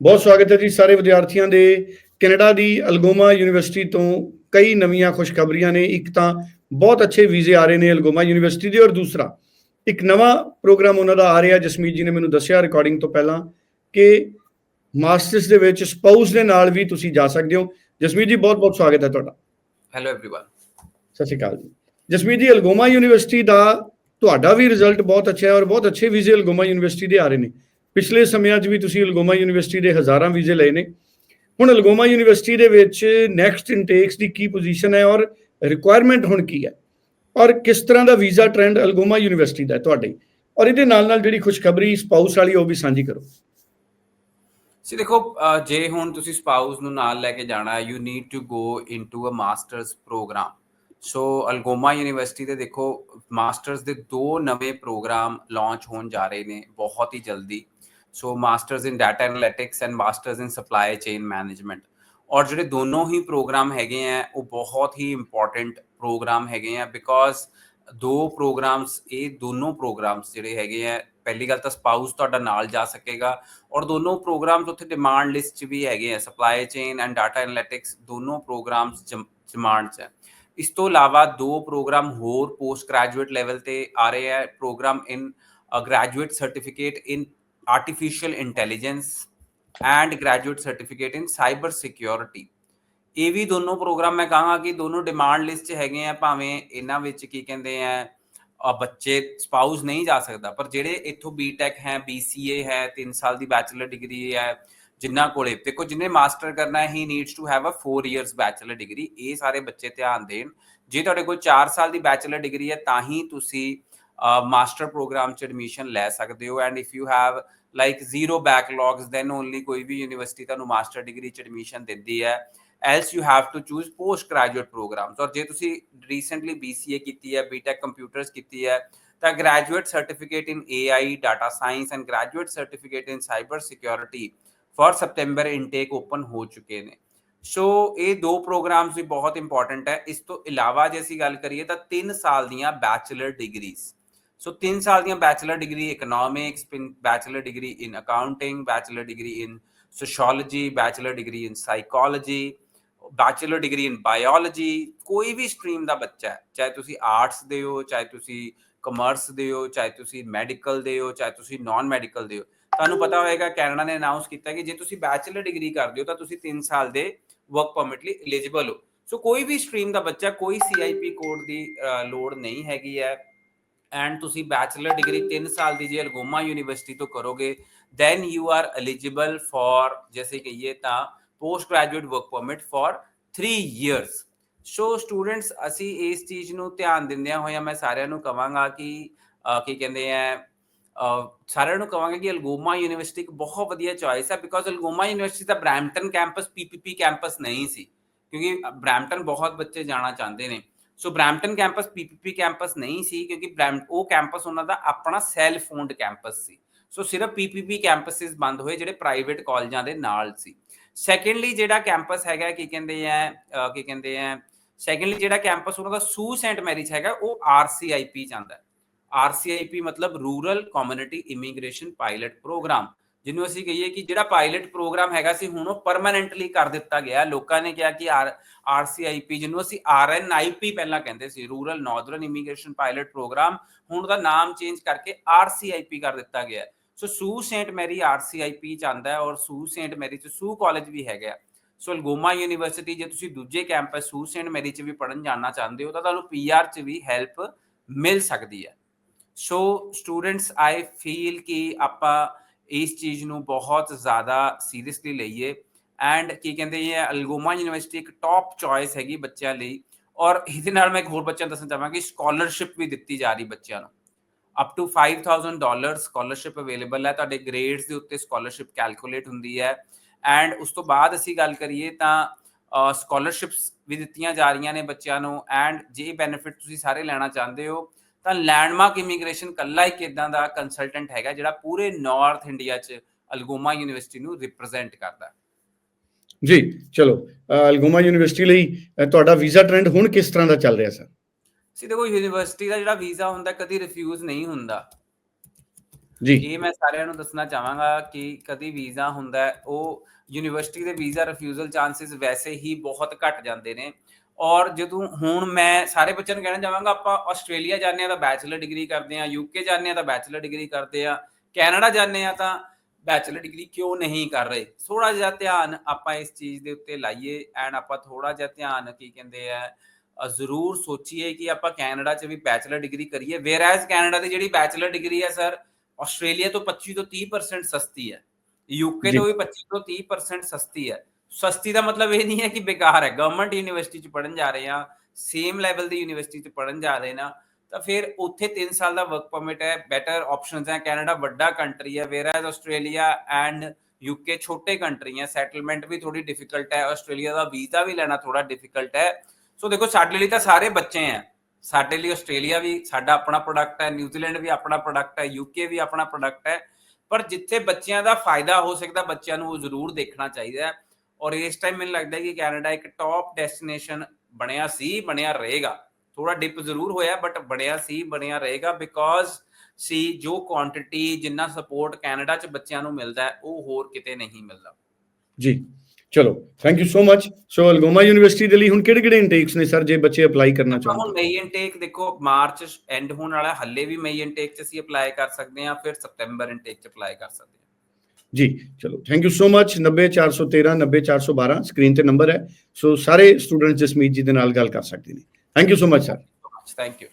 ਬਹੁਤ ਸਵਾਗਤ ਹੈ ਜੀ ਸਾਰੇ ਵਿਦਿਆਰਥੀਆਂ ਦੇ ਕੈਨੇਡਾ ਦੀ ਅਲਗੋਮਾ ਯੂਨੀਵਰਸਿਟੀ ਤੋਂ ਕਈ ਨਵੀਆਂ ਖੁਸ਼ਖਬਰੀਆਂ ਨੇ ਇੱਕ ਤਾਂ ਬਹੁਤ ਅੱਛੇ ਵੀਜ਼ੇ ਆ ਰਹੇ ਨੇ ਅਲਗੋਮਾ ਯੂਨੀਵਰਸਿਟੀ ਦੇ ਔਰ ਦੂਸਰਾ ਇੱਕ ਨਵਾਂ ਪ੍ਰੋਗਰਾਮ ਉਹਨਾਂ ਦਾ ਆ ਰਿਹਾ ਜਸਮੀਤ ਜੀ ਨੇ ਮੈਨੂੰ ਦੱਸਿਆ ਰਿਕਾਰਡਿੰਗ ਤੋਂ ਪਹਿਲਾਂ ਕਿ ਮਾਸਟਰਸ ਦੇ ਵਿੱਚ ਸਪਾਊਸ ਦੇ ਨਾਲ ਵੀ ਤੁਸੀਂ ਜਾ ਸਕਦੇ ਹੋ ਜਸਮੀਤ ਜੀ ਬਹੁਤ ਬਹੁਤ ਸਵਾਗਤ ਹੈ ਤੁਹਾਡਾ ਹੈਲੋ एवरीवन ਸਤਿ ਸ਼੍ਰੀ ਅਕਾਲ ਜੀ ਜਸਮੀਤ ਜੀ ਅਲਗੋਮਾ ਯੂਨੀਵਰਸਿਟੀ ਦਾ ਤੁਹਾਡਾ ਵੀ ਰਿਜ਼ਲਟ ਬਹੁਤ ਅੱਛਾ ਹੈ ਔਰ ਬਹੁਤ ਅੱਛੇ ਵੀਜ਼ੇ ਅਲਗੋਮਾ ਯੂਨੀਵਰਸਿਟੀ ਦੇ ਆ ਰਹੇ ਨੇ ਪਿਛਲੇ ਸਮਿਆਂ 'ਚ ਵੀ ਤੁਸੀਂ ਅਲਗੋਮਾ ਯੂਨੀਵਰਸਿਟੀ ਦੇ ਹਜ਼ਾਰਾਂ ਵੀਜ਼ੇ ਲਏ ਨੇ। ਹੁਣ ਅਲਗੋਮਾ ਯੂਨੀਵਰਸਿਟੀ ਦੇ ਵਿੱਚ ਨੈਕਸਟ ਇਨਟੇਕਸ ਦੀ ਕੀ ਪੋਜੀਸ਼ਨ ਹੈ ਔਰ ਰਿਕੁਆਇਰਮੈਂਟ ਹੁਣ ਕੀ ਹੈ? ਔਰ ਕਿਸ ਤਰ੍ਹਾਂ ਦਾ ਵੀਜ਼ਾ ਟ੍ਰੈਂਡ ਅਲਗੋਮਾ ਯੂਨੀਵਰਸਿਟੀ ਦਾ ਹੈ ਤੁਹਾਡੇ? ਔਰ ਇਹਦੇ ਨਾਲ ਨਾਲ ਜਿਹੜੀ ਖੁਸ਼ਖਬਰੀ ਸਪਾਊਸ ਵਾਲੀ ਉਹ ਵੀ ਸਾਂਝੀ ਕਰੋ। ਸੀ ਦੇਖੋ ਜੇ ਹੁਣ ਤੁਸੀਂ ਸਪਾਊਸ ਨੂੰ ਨਾਲ ਲੈ ਕੇ ਜਾਣਾ ਹੈ you need to go into a masters program so Algoma university ਦੇ ਦੇਖੋ ਮਾਸਟਰਸ ਦੇ ਦੋ ਨਵੇਂ ਪ੍ਰੋਗਰਾਮ ਲਾਂਚ ਹੋਣ ਜਾ ਰਹੇ ਨੇ ਬਹੁਤ ਹੀ ਜਲਦੀ। So masters in data analytics and masters in supply chain management ਔਰ ਜਿਹੜੇ ਦੋਨੋਂ ਹੀ ਪ੍ਰੋਗਰਾਮ ਹੈਗੇ ਆ ਉਹ ਬਹੁਤ ਹੀ ਇੰਪੋਰਟੈਂਟ ਪ੍ਰੋਗਰਾਮ ਹੈਗੇ ਆ ਬਿਕੋਜ਼ ਦੋ ਪ੍ਰੋਗਰਾਮਸ ਇਹ ਦੋਨੋਂ ਪ੍ਰੋਗਰਾਮਸ ਜਿਹੜੇ ਹੈਗੇ ਆ ਪਹਿਲੀ ਗੱਲ ਤਾਂ ਸਪਾਊਸ ਤੁਹਾਡਾ ਨਾਲ ਜਾ ਸਕੇਗਾ ਔਰ ਦੋਨੋਂ ਪ੍ਰੋਗਰਾਮਸ ਉੱਥੇ ਡਿਮਾਂਡ ਲਿਸਟ 'ਚ ਵੀ ਹੈਗੇ ਆ supply chain and data analytics ਦੋਨੋਂ ਪ੍ਰੋਗਰਾਮਸ ਡਿਮਾਂਡ 'ਚ ਹੈ ਇਸ ਤੋਂ ਇਲਾਵਾ ਦੋ ਪ੍ਰੋਗਰਾਮ ਹੋਰ ਪੋਸਟ ਗ੍ਰੈਜੂਏਟ ਲੈਵਲ ਤੇ ਆ ਰਹੇ ਆ program in graduate certificate in artificial intelligence and graduate certificate in cyber security ਇਹ ਵੀ ਦੋਨੋਂ ਪ੍ਰੋਗਰਾਮ ਮੈਂ ਕਹਾਂਗਾ ਕਿ ਦੋਨੋਂ ਡਿਮਾਂਡ ਲਿਸਟ 'ਚ ਹੈਗੇ ਆ, ਭਾਵੇਂ ਇਹਨਾਂ ਵਿੱਚ ਕੀ ਕਹਿੰਦੇ ਆ ਬੱਚੇ ਸਪਾਊਸ ਨਹੀਂ ਜਾ ਸਕਦਾ, ਪਰ ਜਿਹੜੇ ਇੱਥੋਂ ਬੀਟੈਕ ਹੈ ਬੀਸੀਏ ਹੈ 3 ਸਾਲ ਦੀ ਬੈਚਲਰ ਡਿਗਰੀ ਹੈ ਜਿਨ੍ਹਾਂ ਕੋਲੇ, ਦੇਖੋ ਜਿਹਨੇ ਮਾਸਟਰ ਕਰਨਾ ਹੈ he needs to have a 4 years bachelor degree ਇਹ ਸਾਰੇ ਬੱਚੇ ਧਿਆਨ ਦੇਣ। ਜੇ ਤੁਹਾਡੇ ਕੋਲ 4 ਸਾਲ ਦੀ ਬੈਚਲਰ ਡਿਗਰੀ ਹੈ, ਤਾਂ ਹੀ ਤੁਸੀਂ ਮਾਸਟਰ ਪ੍ਰੋਗਰਾਮ ਚ ਐਡਮਿਸ਼ਨ ਲੈ ਸਕਦੇ ਹੋ। And if you have like zero backlogs then only ਕੋਈ ਵੀ ਯੂਨੀਵਰਸਿਟੀ ਤੁਹਾਨੂੰ ਮਾਸਟਰ ਡਿਗਰੀ ਚ ਐਡਮਿਸ਼ਨ ਦਿੰਦੀ ਹੈ। Else you have to choose post graduate programs ਔਰ ਜੇ ਤੁਸੀਂ ਰੀਸੈਂਟਲੀ BCA ਕੀਤੀ ਹੈ ਬੀਟੈਕ ਕੰਪਿਊਟਰਸ ਕੀਤੀ ਹੈ, ਤਾਂ graduate certificate in AI data science and graduate certificate in cyber security for September intake open ਹੋ ਚੁੱਕੇ ਨੇ। ਸੋ ਇਹ ਦੋ ਪ੍ਰੋਗਰਾਮਸ ਵੀ ਬਹੁਤ ਇੰਪੋਰਟੈਂਟ ਹੈ। ਇਸ ਤੋਂ ਇਲਾਵਾ ਜੇ ਅਸੀਂ ਗੱਲ ਕਰੀਏ ਤਾਂ 3 ਸਾਲ ਦੀਆਂ ਬੈਚਲਰ ਡਿਗਰੀਜ਼ ਸੋ 3 ਸਾਲ ਦੀਆਂ bachelor degree economics bachelor degree in accounting bachelor degree in sociology bachelor degree in psychology bachelor degree in biology ਕੋਈ ਵੀ ਸਟਰੀਮ ਦਾ ਬੱਚਾ ਹੈ ਚਾਹੇ ਤੁਸੀਂ ਆਰਟਸ ਦੇ ਹੋ ਚਾਹੇ ਤੁਸੀਂ ਕਮਰਸ ਦੇ ਹੋ ਚਾਹੇ ਤੁਸੀਂ ਮੈਡੀਕਲ ਦੇ ਹੋ ਚਾਹੇ ਤੁਸੀਂ ਨਾਨ ਮੈਡੀਕਲ ਦੇ ਹੋ ਤੁਹਾਨੂੰ ਪਤਾ ਹੋਏਗਾ ਕੈਨੇਡਾ ਨੇ ਅਨਾਉਂਸ ਕੀਤਾ ਕਿ ਜੇ ਤੁਸੀਂ ਬੈਚਲਰ ਡਿਗਰੀ ਕਰਦੇ ਹੋ ਤਾਂ ਤੁਸੀਂ 3 ਸਾਲ ਦੇ ਵਰਕ ਪਰਮਿਟ ਲਈ ਐਲੀਜੀਬਲ ਹੋ ਸੋ ਕੋਈ ਵੀ ਸਟਰੀਮ ਦਾ ਬੱਚਾ ਕੋਈ ਸੀਆਈਪੀ ਕੋਡ ਦੀ ਲੋੜ ਨਹੀਂ ਹੈਗੀ ਹੈ ਐਂਡ ਤੁਸੀਂ ਬੈਚਲਰ ਡਿਗਰੀ 3 ਸਾਲ ਦੀ ਜੇ ਅਲਗੋਮਾ ਯੂਨੀਵਰਸਿਟੀ ਤੋਂ ਕਰੋਗੇ then you are eligible for ਜੈਸੇ ਕਹੀਏ ਤਾਂ post graduate work permit for 3 years so students ਅਸੀਂ ਇਸ ਚੀਜ਼ ਨੂੰ ਧਿਆਨ ਦਿੰਦਿਆਂ ਹੋਇਆਂ ਮੈਂ ਸਾਰਿਆਂ ਨੂੰ ਕਹਾਂਗਾ ਕਿ ਕੀ ਕਹਿੰਦੇ ਆ ਸਾਰਿਆਂ ਨੂੰ ਕਹਾਂਗਾ ਕਿ ਅਲਗੋਮਾ ਯੂਨੀਵਰਸਿਟੀ ਇੱਕ ਬਹੁਤ ਵਧੀਆ ਚੋਇਸ ਹੈ ਬਿਕੋਜ਼ ਅਲਗੋਮਾ ਯੂਨੀਵਰਸਿਟੀ ਦਾ ਬ੍ਰੈਂਪਟਨ ਕੈਂਪਸ ਪੀਪੀਪੀ ਕੈਂਪਸ ਨਹੀਂ ਸੀ, ਕਿਉਂਕਿ ਬ੍ਰੈਂਪਟਨ ਬਹੁਤ ਬੱਚੇ ਜਾਣਾ ਚਾਹੁੰਦੇ ਨੇ। So Brampton campus PPP campus ਨਹੀਂ ਸੀ ਕਿਉਂਕਿ ਬ੍ਰੈਂਪ ਉਹ ਕੈਂਪਸ ਉਹਨਾਂ ਦਾ ਆਪਣਾ ਸੈਲਫ ਓਨਡ ਕੈਂਪਸ ਸੀ। ਸੋ ਸਿਰਫ ਪੀਪੀਪੀ ਕੈਂਪਸਿਸ ਬੰਦ ਹੋਏ ਜਿਹੜੇ ਪ੍ਰਾਈਵੇਟ ਕਾਲਜਾਂ ਦੇ ਨਾਲ ਸੀ। ਸੈਕੰਡਲੀ ਜਿਹੜਾ ਕੈਂਪਸ ਹੈਗਾ, ਕੀ ਕਹਿੰਦੇ ਆ ਕੀ ਕਹਿੰਦੇ ਆ ਸੈਕੰਡਲੀ ਜਿਹੜਾ ਕੈਂਪਸ ਉਹਨਾਂ ਦਾ ਸੂ ਸੈਂਟ ਮੈਰਿਜ ਹੈਗਾ, ਉਹ ਆਰਸੀਆਈਪੀ ਜਾਂਦਾ ਹੈ ਆਰਸੀਆਈਪੀ ਮਤਲਬ rural community immigration pilot program ਜਿਹਨੂੰ ਅਸੀਂ ਕਹੀਏ ਕਿ ਜਿਹੜਾ ਪਾਇਲਟ ਪ੍ਰੋਗਰਾਮ ਹੈਗਾ ਸੀ, ਹੁਣ ਉਹ ਪਰਮਨੈਂਟਲੀ ਕਰ ਦਿੱਤਾ ਗਿਆ। ਲੋਕਾਂ ਨੇ ਕਿਹਾ ਕਿ ਆਰ ਆਰਸੀਆਈਪੀ ਜਿਹਨੂੰ ਅਸੀਂ ਆਰਐਨਆਈਪੀ ਪਹਿਲਾਂ ਕਹਿੰਦੇ ਸੀ rural northern immigration pilot program ਹੁਣ ਉਹਦਾ ਨਾਮ ਚੇਂਜ ਕਰਕੇ ਆਰਸੀਆਈਪੀ ਕਰ ਦਿੱਤਾ ਗਿਆ। ਸੋ ਸੂ ਸੇਂਟ ਮੈਰੀ ਆਰਸੀਆਈਪੀ ਚ ਆਂਦਾ ਹੈ ਔਰ ਸੂ ਸੇਂਟ ਮੈਰੀ ਚ ਸੂ ਕਾਲਜ ਵੀ ਹੈਗਾ। ਸੋ ਅਲਗੋਮਾ ਯੂਨੀਵਰਸਿਟੀ ਜੇ ਤੁਸੀਂ ਦੂਜੇ ਕੈਂਪਸ ਸੂ ਸੇਂਟ ਮੈਰੀ ਚ ਵੀ ਪੜਨ ਜਾਣਾ ਚਾਹੁੰਦੇ ਹੋ, ਤਾਂ ਤੁਹਾਨੂੰ ਪੀਆਰ ਚ ਵੀ ਹੈਲਪ ਮਿਲ ਸਕਦੀ ਹੈ। ਸੋ ਸਟੂਡੈਂਟਸ ਆਈ ਫੀਲ ਕਿ ਆਪਾਂ ਇਸ ਚੀਜ਼ ਨੂੰ ਬਹੁਤ ਜ਼ਿਆਦਾ ਸੀਰੀਅਸਲੀ ਲਈਏ। ਐਂਡ ਕੀ ਕਹਿੰਦੇ ਇਹ ਅਲਗੋਮਾ ਯੂਨੀਵਰਸਿਟੀ ਇੱਕ ਟੌਪ ਚੋਇਸ ਹੈਗੀ ਬੱਚਿਆਂ ਲਈ। ਔਰ ਇਹਦੇ ਨਾਲ ਮੈਂ ਇੱਕ ਹੋਰ ਬੱਚਿਆਂ ਨੂੰ ਦੱਸਣਾ ਚਾਹਾਂਗਾ ਸਕਾਲਰਸ਼ਿਪ ਵੀ ਦਿੱਤੀ ਜਾ ਰਹੀ ਬੱਚਿਆਂ ਨੂੰ। Up to 5000 dollar scholarship available ਹੈ। ਤੁਹਾਡੇ ਗ੍ਰੇਡਸ ਦੇ ਉੱਤੇ ਸਕਾਲਰਸ਼ਿਪ ਕੈਲਕੂਲੇਟ ਹੁੰਦੀ ਹੈ। ਐਂਡ ਉਸ ਤੋਂ ਬਾਅਦ ਅਸੀਂ ਗੱਲ ਕਰੀਏ ਤਾਂ ਸਕਾਲਰਸ਼ਿਪਸ ਵੀ ਦਿੱਤੀਆਂ ਜਾ ਰਹੀਆਂ ਨੇ ਬੱਚਿਆਂ ਨੂੰ। ਐਂਡ ਜੇ ਬੈਨੀਫਿਟ ਤੁਸੀਂ ਸਾਰੇ ਲੈਣਾ ਚਾਹੁੰਦੇ ਹੋ ਤਾਂ ਲੈਂਡਮਾਰਕ ਇਮੀਗ੍ਰੇਸ਼ਨ ਕੱਲਾ ਇੱਕ ਇਦਾਂ ਦਾ ਕੰਸਲਟੈਂਟ ਹੈਗਾ ਜਿਹੜਾ ਪੂਰੇ ਨਾਰਥ ਇੰਡੀਆ 'ਚ ਅਲਗੋਮਾ ਯੂਨੀਵਰਸਿਟੀ ਨੂੰ ਰਿਪਰੈਜ਼ੈਂਟ ਕਰਦਾ ਜੀ ਚਲੋ ਅਲਗੋਮਾ ਯੂਨੀਵਰਸਿਟੀ ਲਈ ਤੁਹਾਡਾ ਵੀਜ਼ਾ ਟ੍ਰੈਂਡ ਹੁਣ ਕਿਸ ਤਰ੍ਹਾਂ ਦਾ ਚੱਲ ਰਿਹਾ ਸਰ? ਸੀ ਦੇਖੋ ਯੂਨੀਵਰਸਿਟੀ ਦਾ ਜਿਹੜਾ ਵੀਜ਼ਾ ਹੁੰਦਾ ਕਦੀ ਰਿਫਿਊਜ਼ ਨਹੀਂ ਹੁੰਦਾ। ਜੀ। ਇਹ ਮੈਂ ਸਾਰਿਆਂ ਨੂੰ ਦੱਸਣਾ ਚਾਹਾਂਗਾ ਕਿ ਕਦੀ ਵੀਜ਼ਾ ਹੁੰਦਾ ਉਹ ਯੂਨੀਵਰਸਿਟੀ ਦੇ ਵੀਜ਼ਾ ਰਿਫਿਊਜ਼ਲ ਚਾਂਸਸ ਵੈਸੇ ਹੀ ਬਹੁਤ ਘਟ ਜਾਂਦੇ ਨੇ। ਔਰ ਜਦੋਂ ਹੁਣ ਮੈਂ ਸਾਰੇ ਬੱਚਿਆਂ ਨੂੰ ਕਹਿਣਾ ਚਾਹਾਂਗਾ ਆਪਾਂ ਆਸਟ੍ਰੇਲੀਆ ਜਾਂਦੇ ਆ ਤਾਂ ਬੈਚਲਰ ਡਿਗਰੀ ਕਰਦੇ ਆ ਯੂਕੇ ਜਾਂਦੇ ਆ ਤਾਂ ਬੈਚਲਰ ਡਿਗਰੀ ਕਰਦੇ ਆ ਕੈਨੇਡਾ ਜਾਂਦੇ ਆ ਤਾਂ ਬੈਚਲਰ ਡਿਗਰੀ ਕਿਉਂ ਨਹੀਂ ਕਰ ਰਹੇ? ਥੋੜਾ ਜਿਹਾ ਧਿਆਨ ਆਪਾਂ ਇਸ ਚੀਜ਼ ਦੇ ਉੱਤੇ ਲਾਈਏ ਐਂਡ ਆਪਾਂ ਥੋੜਾ ਜਿਹਾ ਧਿਆਨ ਕੀ ਕਹਿੰਦੇ ਆ ਜ਼ਰੂਰ ਸੋਚੀਏ ਕਿ ਆਪਾਂ ਕੈਨੇਡਾ 'ਚ ਵੀ ਬੈਚਲਰ ਡਿਗਰੀ ਕਰੀਏ। ਵੇਅਰ ਐਜ਼ ਕੈਨੇਡਾ ਦੀ ਜਿਹੜੀ ਬੈਚਲਰ ਡਿਗਰੀ ਹੈ ਸਰ ਆਸਟ੍ਰੇਲੀਆ ਤੋਂ 25 ਤੋਂ 30% ਸਸਤੀ ਹੈ। ਯੂਕੇ। ਤੋਂ ਵੀ 25 ਤੋਂ 30% ਸਸਤੀ ਹੈ। ਸਸਤੀ ਦਾ ਮਤਲਬ ਇਹ ਨਹੀਂ ਹੈ ਕਿ ਬੇਕਾਰ ਹੈ। ਗਵਰਨਮੈਂਟ ਯੂਨੀਵਰਸਿਟੀ 'ਚ ਪੜਨ ਜਾ ਰਹੇ ਆ ਸੇਮ ਲੈਵਲ ਦੀ ਯੂਨੀਵਰਸਿਟੀ 'ਚ ਪੜਨ ਜਾ ਰਹੇ ਨਾ, ਤਾਂ ਫਿਰ ਉੱਥੇ 3 ਸਾਲ ਦਾ ਵਰਕ ਪਰਮਿਟ ਹੈ ਬੈਟਰ ਆਪਸ਼ਨਸ ਹੈ। ਕੈਨੇਡਾ ਵੱਡਾ ਕੰਟਰੀ ਹੈ whereas Australia and UK ਛੋਟੇ ਕੰਟਰੀ ਹੈ। ਸੈਟਲਮੈਂਟ ਵੀ ਥੋੜੀ ਡਿਫਿਕਲਟ ਹੈ, ਆਸਟ੍ਰੇਲੀਆ ਦਾ ਵੀਜ਼ਾ ਵੀ ਲੈਣਾ ਥੋੜਾ ਡਿਫਿਕਲਟ ਹੈ। ਸੋ ਦੇਖੋ, ਸਾਡੇ ਲਈ ਤਾਂ ਸਾਰੇ ਬੱਚੇ ਹੈ। ਸਾਡੇ ਲਈ ਆਸਟ੍ਰੇਲੀਆ ਵੀ ਸਾਡਾ ਆਪਣਾ ਪ੍ਰੋਡਕਟ ਹੈ ਨਿਊਜ਼ੀਲੈਂਡ ਵੀ ਆਪਣਾ ਪ੍ਰੋਡਕਟ ਹੈ ਯੂਕੇ ਵੀ ਆਪਣਾ ਪ੍ਰੋਡਕਟ ਹੈ। ਪਰ ਜਿੱਥੇ ਬੱਚਿਆਂ ਦਾ ਫਾਇਦਾ ਹੋ ਸਕਦਾ, ਬੱਚਿਆਂ ਨੂੰ ਉਹ ਜ਼ਰੂਰ ਦੇਖਣਾ ਚਾਹੀਦਾ ਹੈ। ਔਰ ਇਸ ਟਾਈਮ ਮੈਨੂੰ ਲੱਗਦਾ ਹੈ ਕਿ ਕੈਨੇਡਾ ਇੱਕ ਟੌਪ ਡੈਸਟੀਨੇਸ਼ਨ ਬਣਿਆ ਸੀ ਬਣਿਆ ਰਹੇਗਾ। ਥੋੜਾ ਡਿਪ ਜ਼ਰੂਰ ਹੋਇਆ ਬਟ ਬਣਿਆ ਸੀ ਬਣਿਆ ਰਹੇਗਾ ਬਿਕੋਜ਼ ਸੀ ਜੋ ਕੁਆਂਟੀਟੀ ਜਿੰਨਾ ਸਪੋਰਟ ਕੈਨੇਡਾ 'ਚ ਬੱਚਿਆਂ ਨੂੰ ਮਿਲਦਾ ਹੈ ਉਹ ਹੋਰ ਕਿਤੇ ਨਹੀਂ ਮਿਲਦਾ। ਜੀ ਚਲੋ thank you so much so Algoma university ਦੇ ਲਈ ਹੁਣ ਕਿਹੜੇ ਕਿਹੜੇ ਇਨਟੇਕਸ ਨੇ ਸਰ ਜੇ ਬੱਚੇ ਅਪਲਾਈ ਕਰਨਾ ਆਪਾਂ ਹੁਣ ਚਾਹੁੰਦੇ? ਮਈ ਇਨਟੇਕ ਦੇਖੋ ਮਾਰਚ ਐਂਡ ਹੋਣ ਵਾਲਾ ਹੱਲੇ ਵੀ ਮਈ ਇਨਟੇਕ 'ਚ ਅਸੀਂ ਅਪਲਾਈ ਕਰ ਸਕਦੇ ਹਾਂ ਫਿਰ ਸਪਟੈਂਬਰ ਇਨਟੇਕ 'ਚ ਅਪਲਾਈ ਕਰ ਸਕਦੇ ਹਾਂ। ਜੀ, ਚਲੋ thank you so much 90413 90412 screen ਤੇ ਨੰਬਰ ਹੈ। ਸੋ ਸਾਰੇ ਸਟੂਡੈਂਟਸ ਜਸਮੀਤ ਜੀ ਦੇ ਨਾਲ ਗੱਲ ਕਰ ਸਕਦੇ ਨੇ। Thank you so much sir thank you